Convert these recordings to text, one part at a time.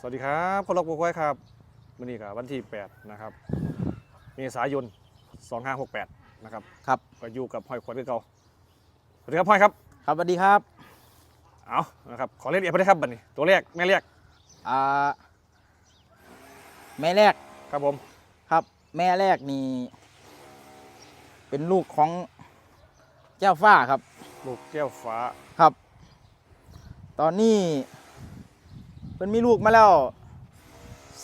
สวัสดีครับคนรักบัวควายครับวันนี้กับวันที่ 8 นะครับ เมษายน 2568 นะครับครับก็อยู่กับห้อยขวดคือเก่าสวัสดีครับห้อยครับ ครับสวัสดีครับ เอานะครับขอเล่นเอียดไปได้ครับบัดนี้ตัวแรกแม่เรียกอ่าแม่แรกครับผมครับ แม่แรกนี่เป็นลูกของแก้วฟ้าครับ ลูกแก้วฟ้าครับ ตอนนี้ เป็นมีลูกมาแล้ว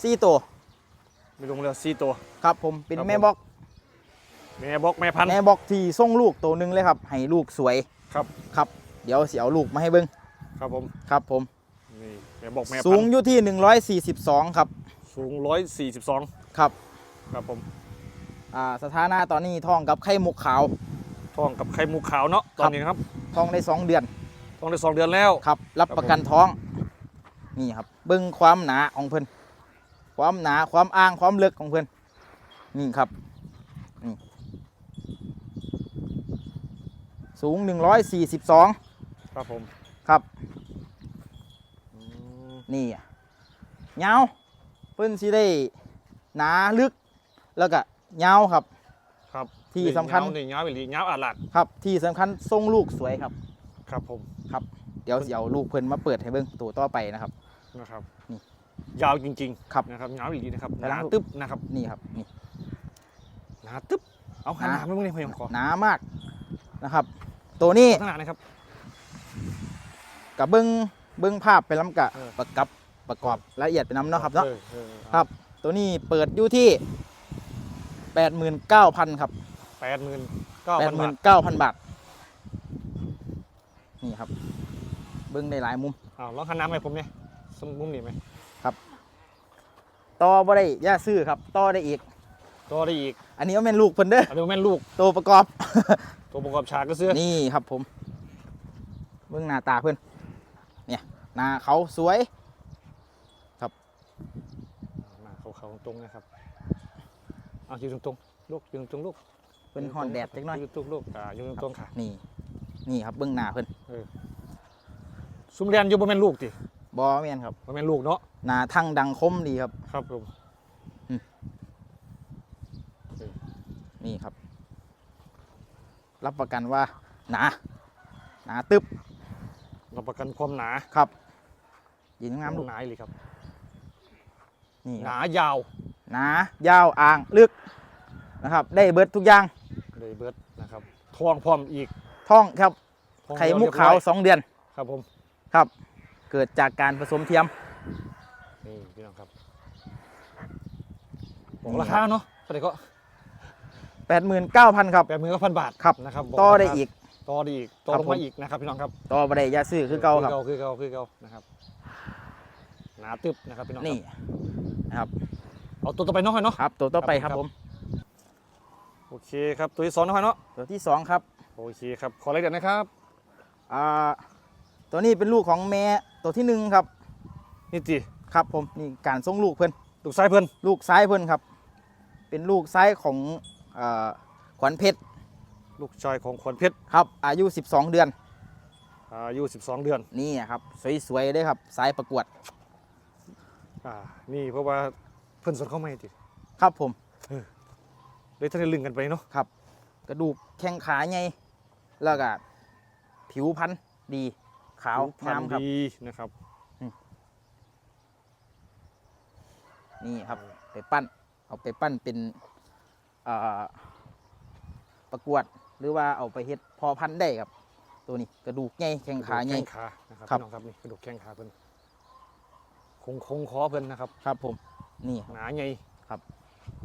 สี่ตัวมีลุงเรือซีตัว ครับผมเป็นครับผม แม่บอกแม่บอกแม่พันธุ์ แม่บอกที่ส่งลูกตัวหนึ่งเลยครับ ให้ลูกสวยครับ ครับ เดี๋ยวเสียเอาลูกมาให้เบิ้งครับผมครับผม นี่แม่บอกแม่สูพังนธุ์อยู่ที่ 142 ครับ สูง142ครับ ครับผมอ่า สถานะตอนนี้ท้องกับไข่มุกขาว ท้องกับไข่มุกขาวเนาะตอนนี้นะครับท้องได้ 2 เดือน ท้องได้สองเดือนแล้ว ครับ รับครับประกันท้อง นี่ครับเบิ้งความหนาของเพิ่นความหนาความอ้างความลึกของเพิ่นนี่ครับนี่สูง 142 ครับผมครับอืมนี่อะยาวเพิ่นสิได้หนาลึกแล้วก็ยาวครับครับที่สำคัญนี่เงาอีหลีเงาอาหลาดครับที่สำคัญทรงลูกสวยครับ ครับผมเดี๋ยวสิเอาลูกเพิ่นมาเปิดให้เบิ่งตัวต่อไปนะครับ นะครับนี่ยาวจริงๆครับนะครับเงาอีหลีนะครับหกำลันางตึ๊บนะครับนี่ครับนี่หนาตึ๊บเอาขนาดไม่มึงเลยพยองขอหนามากนะครับ ตัวนี้ขนาดนะครับกับเบิ้งเบิ้งภาพไปล้ำกะเออประกับประกอบรายละเอียดไปน้ำเนาะครับเนาะออออครับ ตัวนี้เปิดอยู่ที่89,000ครับแปดหมื่นเก้าพันบาท89,000บาทนี่ครับเบิ้งได้หลายมุมอ้าวลองขนาดไหมผมเนี่ย สมมุมนี่ไหมต่อบ่ได้ย่าซื้อครับต่อได้อีก ตัวได้อีกอันนี้ก็เป็นลูกเพิ่นเด้ออันนี้แม่นลูกตัวประกอบ ตัวประกอบฉากก็เสื้อนี่ครับผมเบิ้งหน้าตาเพิ่นเนี่ยหน้าเขาสวย มาเขาเขาตรงๆนะครับเอายืนตรงๆลูกยืนตรงๆลูกเพิ่นฮอนแดดจักหน่อยยืนตรงๆลูกอ่ายืนตรงๆค่ะ นี่ นี่ครับเบิ้งหน้าเพิ่นซุ้มเรียนอยู่บ่แม่นลูกติ บอแม่นครับบ่แม่นลูกเนาะหน้าทั้งดังคมดีครับ ครับผมนี่ครับ รับประกันว่าหนาหนาตึบรับประกันความหนาครับยินงามลูกหนาอีหลีครับ นี่หครับนายาว หนายาวอ่างลึกนะครับ ได้เบิดทุกอย่างเลยเบิดนะครับทองพร้อมอีกท้องครับทองไข่เดียวมุกเรียบขาวร้อยสองเดือน ครับผม ครับ เกิดจากการผสมเทียม นี่พี่น้องครับบอกราคาเนาะเท่าไหร่ก็89,000ครับแปดหมื่นเก้าพันบาทครับนะครับบต่อได้ราคาอีก ต่อได้อีกต่อครับลงผมมาอีกนะครับพี่น้องครับต่อบ่ได้อยาซื้อคือเก่าครับคือเก่าคือเก่าคือเก่านะครับหนาตึบนะครับพี่น้องนี่ครับเอาตัวต่อไปเน้องหอยเนาะครับ ตัวต่อไปครับครับผมโอเคครับตัวที่สองเน้องหอยเนาะตัวที่สองครับโอเคครับขอรายละเอียดนะครับอ่าตัวนี้เป็นลูกของแม่ ตัวที่หนึ่งครับนี่จีครับผมนี่การส่งลูกเพิ่นลูกชายเพื่อนลูกซ้ายเพิ่นครับ เป็นลูกซ้ายของเอ่อขวัญเพชรลูกชายของขวัญเพชรครับ อายุ 12 เดือน อายุ 12 เดือนนี่ครับสวยๆเลยครับสายประกวดอ่านี่เพราะว่าเพื่อนสนเข้ามาให้ติครับผมเลยท่านได้ลึงกันไปเนาะครับ กระดูกแข้งขาใหญ่แล้วก็ผิวพรรณดี ขาวพันงามธุ์ครับ ดีนะครับ นี่ครับ ไปปั้น เอาไปปั้นเป็นเอ่อประกวดหรือว่าเอาไปเฮ็ดพอพันธุ์ได้ครับ ตัวนี้กระดูกใหญ่แข้งขาใหญ่ แข้งขานะครับครับพี่น้องครับนี่กระดูกแข้งขาเพิ่นคงคงคอเพิ่นนะครับ ครับผมนี่ครับ หนาใหญ่ครับ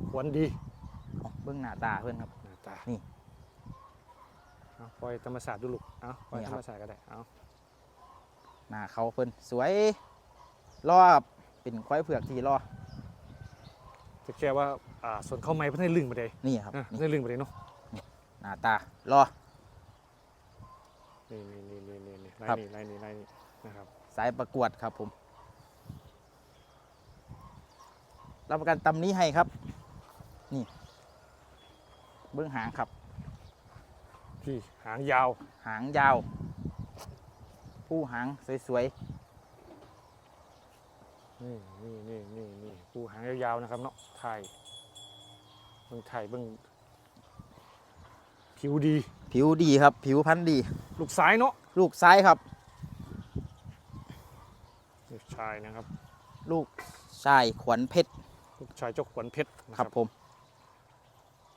ขวนดีเอาเบื้องหน้าตาเพื่อนครับ หน้าตานี่เอาปล่อยธรรมศาสตร์ดูลูกเอาปล่อยนี่ธครรับ รมศาสตร์ก็ได้เอา หน้าเขาเพิ่นสวยรอครับเป็นควายเผือกที่รอจะแค่ว่าอ่าส่วนเข้าไม้เพิ่นให้ลึงไปเลยนี่ครับอะนี่ให้ลึงไปเลยเนาะหน้าตารอ นี่นี่นี่นี่นี่ไล่ครับ นี่ไล่นี่ไล่นี่นะครับสายประกวดครับผม รับประกันตำนี้ให้ครับ นี่ เบื้องหางครับ ที่หางยาวหางยาว ผู้หางสวยนี่นี่นี่นี่นี่ปูหางยาวๆนะครับเนาะไทยเบิ่งไทยเบิ่งผิวดี ผิวดีครับ ผิวพันธุ์ดี ลูกซ้ายเนาะลูกซ้ายครับ ลูกชายนะครับ ลูกชายขวัญเพชรลูกชายเจ้าขวัญเพชรนะคครัรับบผม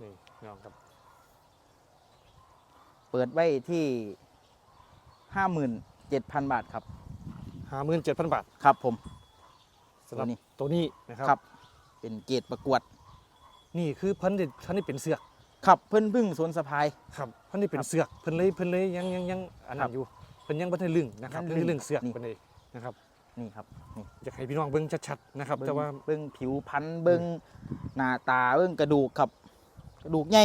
นี่น้องครับเปิดไว้ที่ห้าหมื่น เจ็ดพันบาทครับห้าหมื่นเจ็ดพันบาทครับผม สำหรับตัวนี้ ตัวนี้นะครับ ครับ เป็นเกรดประกวดนี่คือเพิ่นได้เพิ่นได้เป็นเสือกครับเพิ่นพึ่งสวนสะพาย ครับเพิ่นได้เป็คนรับเสือกเพิ่นเลยเพิ่นเลยยังยังยังอันครันั้นบอยู่เพิ่นยังบ่ได้ลึงนะครับยังเพิ่นลึได้งลึงเสือกนี่ เพิ่นเลยนะครับนี่ครับนี่อยากให้พี่น้องเบิ่งชัดๆนะครับเบิ้แต่งว่าเบิ้งผิวพันธุ์เบิ้งหน้าตาเบิ้งกระดูกครับ กระดูกใหญ่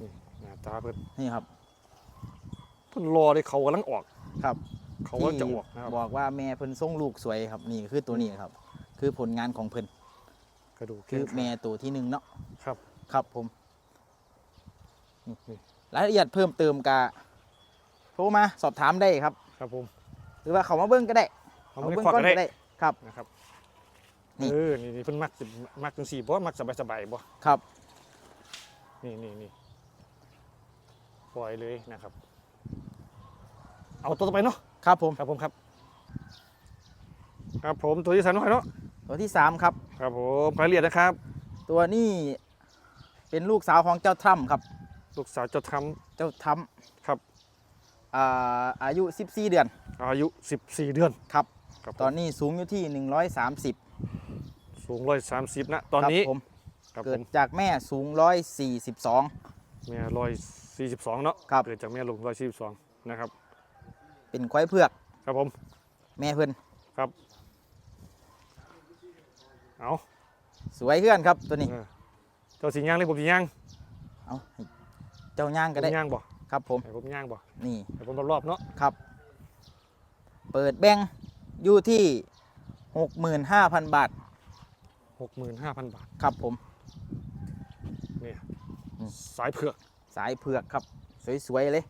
นี่หน้าตาเพิ่นนี่ครับ เพิ่นรอเลยเขากำลังออก ครับ เขาว่าจะออกนะครับ บอกว่าแม่เพิ่นส่งลูกสวยครับนี่คือตัวนี้ครับ คือผลงานของเพิ่นกระดูกคือแข้งขาแม่ตัวที่หนึ่งเนาะครับ ครับผมนี่นี่รายละเอียดเพิ่มเติมกะโทรมาสอบถามได้ครับ ครับผมหรือว่าเขามาเบิ้งก็ได้เขาเอาไม่ได้เบิ้งควักก้อนก็ก็ได้ได้ ครับ นะครับ นี่ เออ นี่นี่เพิ่นมักสิมักจังซี่บ่มักสบายๆบ่ ครับ นี่นี่นี่ปล่อยเลยนะครับ เอาตัวต่อไปเนาะครับผมครับผมครับ ครับผมตัวที่สามหน่อยเนาะตัวที่สามครับ ครับผมรายละเอียดนะครับ ตัวนี้เป็นลูกสาวของเจ้าทรัมป์ครับ ลูกสาวเจะทเจ้าทรัมป์ครับอ่าอายุ 14 เดือนำอายุ 14 เดือนครับ ครับผมตอนนี้สูงอยู่ที่ 130สูงร้อยสามสิบนะตอนนี้ครับผมครับเกิผดมจากแม่สูง 142 แม่ร้อยสี่สิบสองเนาะครับ เกิดจากแม่ลุงร้อยสี่สิบสองนะครับ เป็นควายเผือก ครับผม แม่เพิ่นครับ เอาสวยเพื่อนครับตัวนี้เออเจ้าสีย่างเลยผมสีย่างเอาให้เจ้าย่างผก็มได้ย่างบ่ครับผมให้ผมย่างบ่นี่ให้ผมรอบๆเนาะครับ เปิดแบงค์อยู่ที่65,000บาทหกหมื่นห้าพันบาทครับผมเนี่ยอืมสายเผือก สายเผือกครับ สวยๆเลย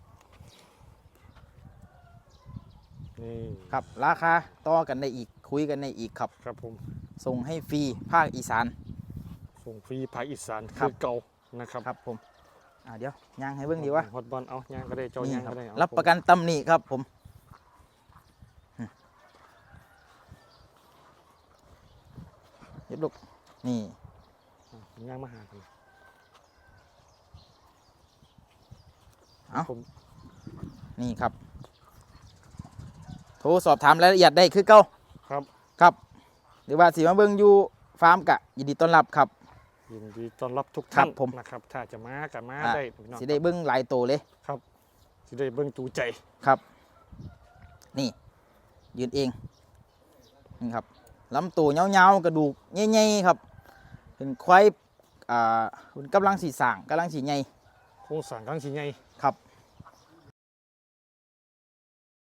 นี่ครับ ราคาต่อกันได้อีกคุยกันได้อีกครับ ครับผมส่งให้ฟรีภาคอีสาน ส่งฟรีภาคอีสานครัคืบอเก่านะครับครับผมอ่าเดี๋ยวย่างให้เบิ่งดีวะฮอตบอลเอาย่างก็ได้เจ้านี่ย่างครัก็บได้เอารับผมประกันตำหนิครับผมอืมเย็บลูกนี่อะผมย่างมาหากันเอ้าผมนี่ครับ โทรสอบถามรายละเอียดได้คือเก้าครับ ครับ หรือว่าสีมาเบิ่งอยู่ฟาร์มกะ ยินดีต้อนรับครับ ยินดีต้อนรับทุกครัท่าบนผม นะครับ ถ้าจะมากับมาอะได้พี่น้องสิได้เบิ่งหลายโตเลยครับสิได้เบิ่งจูใจครับ นี่ ยืนเองนี่ครับลำตัวเงาวๆกระดูกใหญ่ๆครับเป็นควายอ่าเป็นกำลังสีสร้างกำลังสีใหญ่โครงสร้างกลางสีใหญ่ครับ